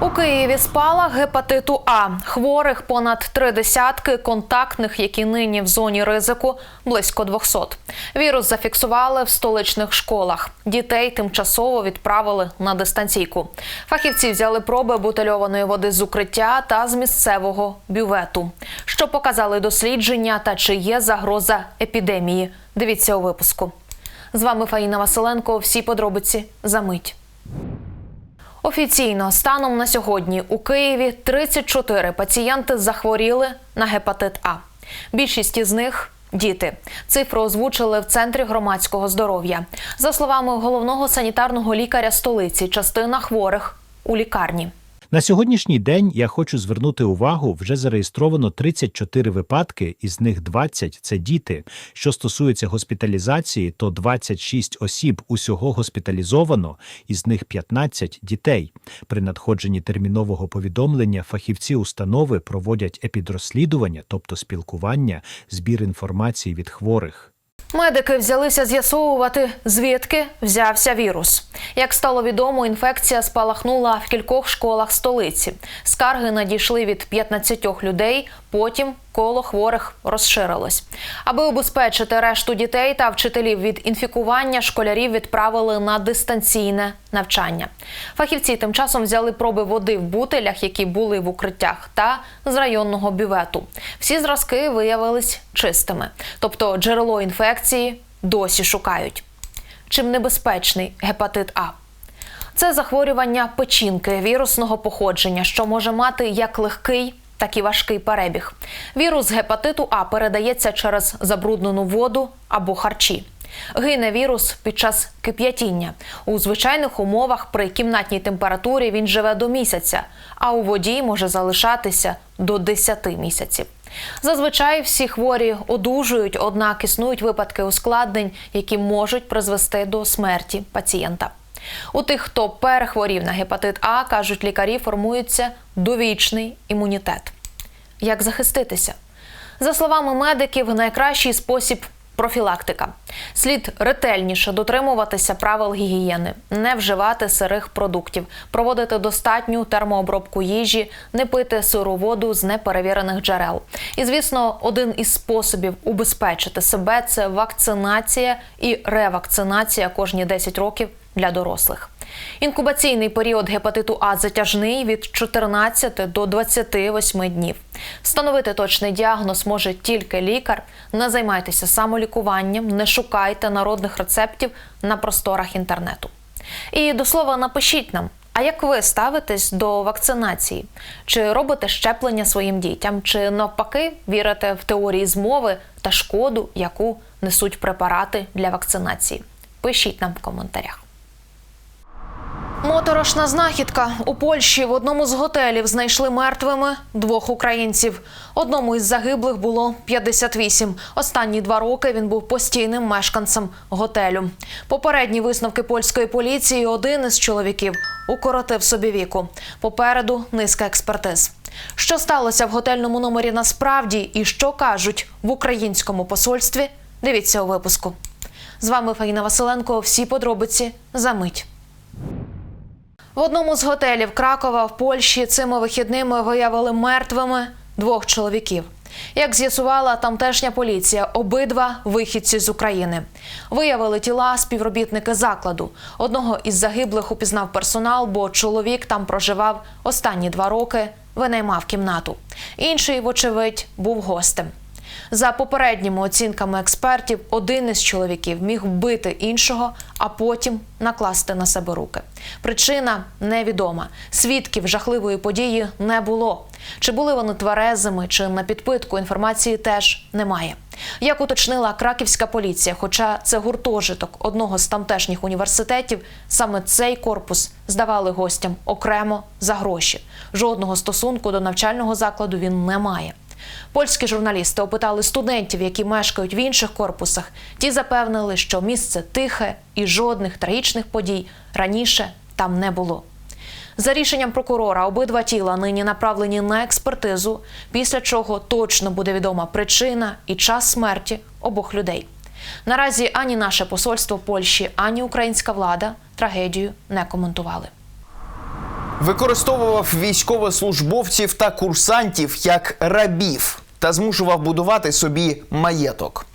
У Києві спала гепатиту А. Хворих понад три десятки, контактних, які нині в зоні ризику, близько 200. Вірус зафіксували в столичних школах. Дітей тимчасово відправили на дистанційку. Фахівці взяли проби бутильованої води з укриття та з місцевого бювету. Що показали дослідження та чи є загроза епідемії? Дивіться у випуску. З вами Фаїна Василенко. Всі подробиці за мить. Офіційно станом на сьогодні у Києві 34 пацієнти захворіли на гепатит А. Більшість із них діти. Цифру озвучили в центрі громадського здоров'я. За словами головного санітарного лікаря столиці, частина хворих у лікарні. На сьогоднішній день я хочу звернути увагу, вже зареєстровано 34 випадки, із них 20 – це діти. Що стосується госпіталізації, то 26 осіб усього госпіталізовано, із них 15 – дітей. При надходженні термінового повідомлення фахівці установи проводять епідрозслідування, тобто спілкування, збір інформації від хворих. Медики взялися з'ясовувати, звідки взявся вірус. Як стало відомо, інфекція спалахнула в кількох школах столиці. Скарги надійшли від 15 людей. Потім коло хворих розширилось. Аби убезпечити решту дітей та вчителів від інфікування, школярів відправили на дистанційне навчання. Фахівці тим часом взяли проби води в бутилях, які були в укриттях, та з районного бювету. Всі зразки виявились чистими, тобто джерело інфекції досі шукають. Чим небезпечний гепатит А? Це захворювання печінки вірусного походження, що може мати як легкий, так і важкий перебіг. Вірус гепатиту А передається через забруднену воду або харчі. Гине вірус під час кип'ятіння. У звичайних умовах при кімнатній температурі він живе до місяця, а у воді може залишатися до 10 місяців. Зазвичай всі хворі одужують, однак існують випадки ускладнень, які можуть призвести до смерті пацієнта. У тих, хто перехворів на гепатит А, кажуть лікарі, формується довічний імунітет. Як захиститися? За словами медиків, найкращий спосіб профілактика. Слід ретельніше дотримуватися правил гігієни, не вживати сирих продуктів, проводити достатню термообробку їжі, не пити сиру воду з неперевірених джерел. І, звісно, один із способів убезпечити себе це вакцинація і ревакцинація кожні 10 років для дорослих. Інкубаційний період гепатиту А затяжний від 14 до 28 днів. Встановити точний діагноз може тільки лікар. Не займайтеся самолікуванням, не шукайте народних рецептів на просторах інтернету. І до слова, напишіть нам. А як ви ставитесь до вакцинації? Чи робите щеплення своїм дітям, чи навпаки вірите в теорії змови та шкоду, яку несуть препарати для вакцинації? Пишіть нам в коментарях. Моторошна знахідка у Польщі в одному з готелів знайшли мертвими двох українців. Одному із загиблих було 58. Останні два роки він був постійним мешканцем готелю. Попередні висновки польської поліції один із чоловіків укоротив собі віку. Попереду низка експертиз. Що сталося в готельному номері насправді і що кажуть в українському посольстві? Дивіться у випуску. З вами Фаїна Василенко. Всі подробиці за мить. В одному з готелів Кракова в Польщі цими вихідними виявили мертвими двох чоловіків. Як з'ясувала тамтешня поліція, обидва вихідці з України виявили тіла співробітники закладу. Одного із загиблих упізнав персонал, бо чоловік там проживав останні два роки, винаймав кімнату. Інший, вочевидь, був гостем. За попередніми оцінками експертів, один із чоловіків міг вбити іншого, а потім накласти на себе руки. Причина невідома. Свідків жахливої події не було. Чи були вони тверезими, чи на підпитку інформації теж немає. Як уточнила краківська поліція, хоча це гуртожиток одного з тамтешніх університетів, саме цей корпус здавали гостям окремо за гроші. Жодного стосунку до навчального закладу він не має. Польські журналісти опитали студентів, які мешкають в інших корпусах. Ті запевнили, що місце тихе і жодних трагічних подій раніше там не було. За рішенням прокурора, обидва тіла нині направлені на експертизу, після чого точно буде відома причина і час смерті обох людей. Наразі ані наше посольство Польщі, ані українська влада трагедію не коментували. Використовував військовослужбовців та курсантів як рабів та змушував будувати собі маєток.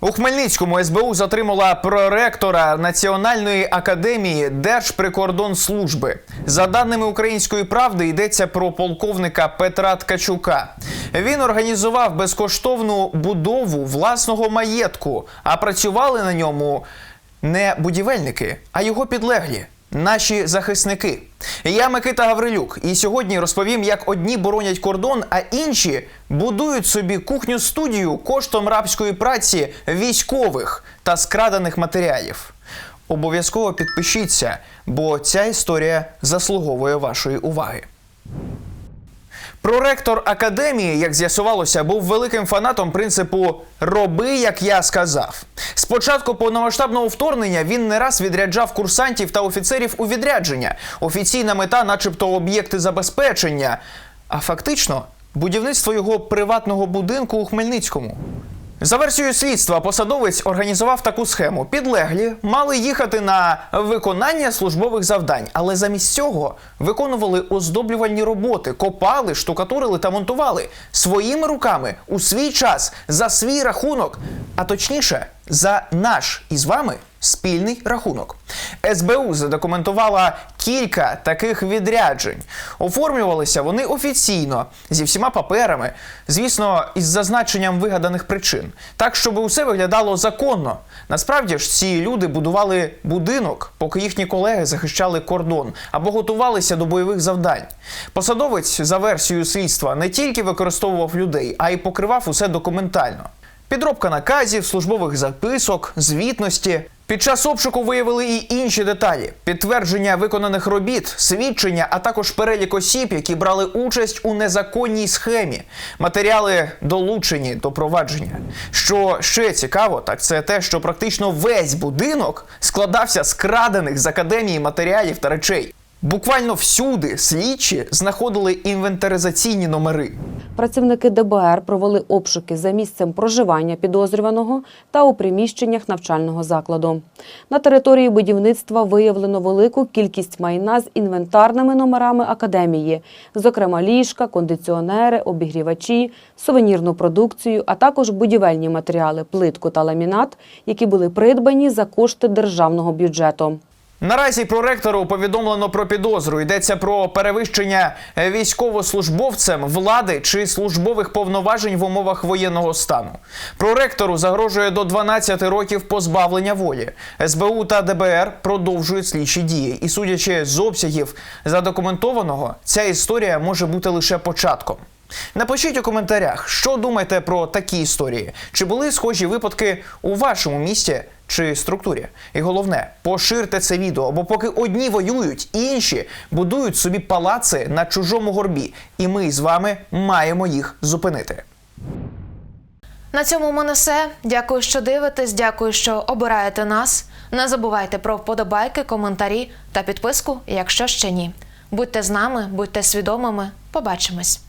У Хмельницькому СБУ затримала проректора Національної академії Держприкордонслужби. За даними української правди, йдеться про полковника Петра Ткачука. Він організував безкоштовну будову власного маєтку, а працювали на ньому не будівельники, а його підлеглі. Наші захисники. Я Микита Гаврилюк, і сьогодні розповім, як одні боронять кордон, а інші будують собі кухню студію коштом рабської праці військових та скрадених матеріалів. Обов'язково підпишіться, бо ця історія заслуговує вашої уваги. Проректор академії, як з'ясувалося, був великим фанатом принципу Роби, як я сказав. Спочатку повномасштабного вторгнення він не раз відряджав курсантів та офіцерів у відрядження. Офіційна мета, начебто, об'єкти забезпечення, а фактично будівництво його приватного будинку у Хмельницькому. За версією слідства, посадовець організував таку схему. Підлеглі мали їхати на виконання службових завдань, але замість цього виконували оздоблювальні роботи, копали, штукатурили та монтували своїми руками у свій час за свій рахунок, а точніше, за наш із вами спільний рахунок. СБУ задокументувала кілька таких відряджень. Оформлювалися вони офіційно зі всіма паперами, звісно, із зазначенням вигаданих причин, так щоб усе виглядало законно. Насправді ж ці люди будували будинок, поки їхні колеги захищали кордон або готувалися до бойових завдань. Посадовець за версією слідства не тільки використовував людей, а й покривав усе документально. Підробка наказів, службових записок, звітності. Під час обшуку виявили і інші деталі: підтвердження виконаних робіт, свідчення, а також перелік осіб, які брали участь у незаконній схемі. Матеріали долучені до провадження. Що ще цікаво, так це те, що практично весь будинок складався з крадених з академії матеріалів та речей. Буквально всюди слідчі знаходили інвентаризаційні номери. Працівники ДБР провели обшуки за місцем проживання підозрюваного та у приміщеннях навчального закладу. На території будівництва виявлено велику кількість майна з інвентарними номерами академії, зокрема ліжка, кондиціонери, обігрівачі, сувенірну продукцію, а також будівельні матеріали, плитку та ламінат, які були придбані за кошти державного бюджету. Наразі проректору повідомлено про підозру. Йдеться про перевищення військовослужбовцем влади чи службових повноважень в умовах воєнного стану. Проректору загрожує до 12 років позбавлення волі. СБУ та ДБР продовжують слідчі дії. І судячи з обсягів задокументованого, ця історія може бути лише початком. Напишіть у коментарях, що думаєте про такі історії. Чи були схожі випадки у вашому місті чи структурі? І головне, поширте це відео, бо поки одні воюють, інші будують собі палаци на чужому горбі. І ми з вами маємо їх зупинити. На цьому у мене все. Дякую, що дивитесь. Дякую, що обираєте нас. Не забувайте про вподобайки, коментарі та підписку, якщо ще ні. Будьте з нами, будьте свідомими. Побачимось.